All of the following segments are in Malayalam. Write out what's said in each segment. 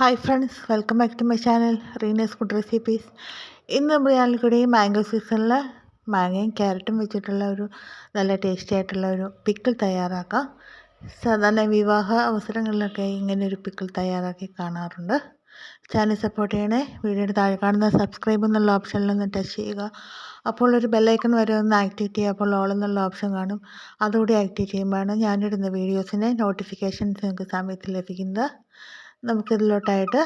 Hi friends welcome back to my channel Reena's food recipes ഇന്ന് നമ്മൾ കൂടി മാംഗോ സീസണിൽ മാങ്ങയും ക്യാരറ്റും വെച്ചിട്ടുള്ള ഒരു നല്ല ടേസ്റ്റി ആയിട്ടുള്ള ഒരു പിക്കിൾ തയ്യാറാക്കാം. സാധാരണ വിവാഹ അവസരങ്ങളിലൊക്കെ ഇങ്ങനെ ഒരു പിക്കിൾ തയ്യാറാക്കി കാണാറുണ്ട്. ചാനൽ സപ്പോർട്ട് ചെയ്യണേ വീഡിയോയുടെ താഴെ കാണുന്ന സബ്സ്ക്രൈബ് എന്നുള്ള ഓപ്ഷനിലൊന്ന് ടച്ച് ചെയ്യുക. അപ്പോൾ ഒരു ബെല്ലൈക്കൺ വരെ ഒന്ന് ആക്ടിവേറ്റ് ചെയ്യുക അപ്പോൾ ഓൾ എന്നുള്ള ഓപ്ഷൻ കാണും. അതുകൂടി ആക്ടിവേറ്റ് ചെയ്യുമ്പോഴാണ് ഞാനിടുന്ന വീഡിയോസിന്റെ നോട്ടിഫിക്കേഷൻസ് നിങ്ങൾക്ക് സമയത്ത് ലഭിക്കുന്നത്. നമുക്കിതിലോട്ടായിട്ട്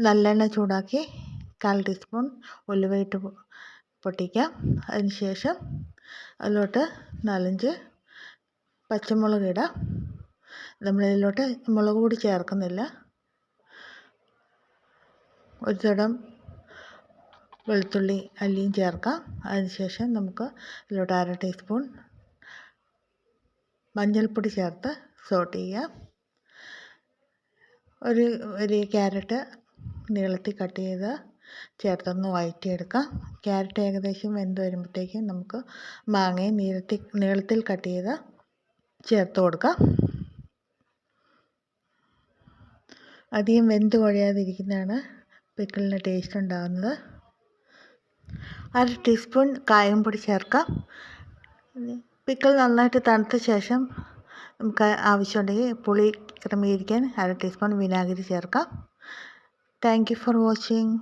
നല്ലെണ്ണ ചൂടാക്കി കാൽ ടീസ്പൂൺ ഉലുവയിട്ട് പൊട്ടിക്കാം. അതിനുശേഷം അതിലോട്ട് നാലഞ്ച് പച്ചമുളക് ഇടാം. നമ്മളിതിലോട്ട് മുളക് പൊടി ചേർക്കുന്നില്ല. ഒരു തടം വെളുത്തുള്ളി അല്ലിയും ചേർക്കാം. അതിനുശേഷം നമുക്ക് ഇതിലോട്ട് അര ടീസ്പൂൺ മഞ്ഞൾപ്പൊടി ചേർത്ത് സോട്ട് ചെയ്യാം. ഒരു ഒരു ക്യാരറ്റ് നീളത്തിൽ കട്ട് ചെയ്ത് ചേർത്തൊന്ന് വഴറ്റിയെടുക്കാം. ക്യാരറ്റ് ഏകദേശം വെന്ത് വരുമ്പോഴത്തേക്കും നമുക്ക് മാങ്ങയും നീളത്തിൽ നീളത്തിൽ കട്ട് ചെയ്ത് ചേർത്ത് കൊടുക്കാം. അധികം വെന്ത് കുഴയാതിരിക്കുന്നതാണ് പിക്കിളിന് ടേസ്റ്റ് ഉണ്ടാകുന്നത് അര ടീസ്പൂൺ കായം പൊടി ചേർക്കാം. പിക്കിൾ നന്നായിട്ട് തണുത്ത ശേഷം നമുക്ക് ആവശ്യമുണ്ടെങ്കിൽ പുളി ക്രമീകരിക്കാൻ അര ടീസ്പൂൺ വിനാഗിരി ചേർക്കാം. Thank for watching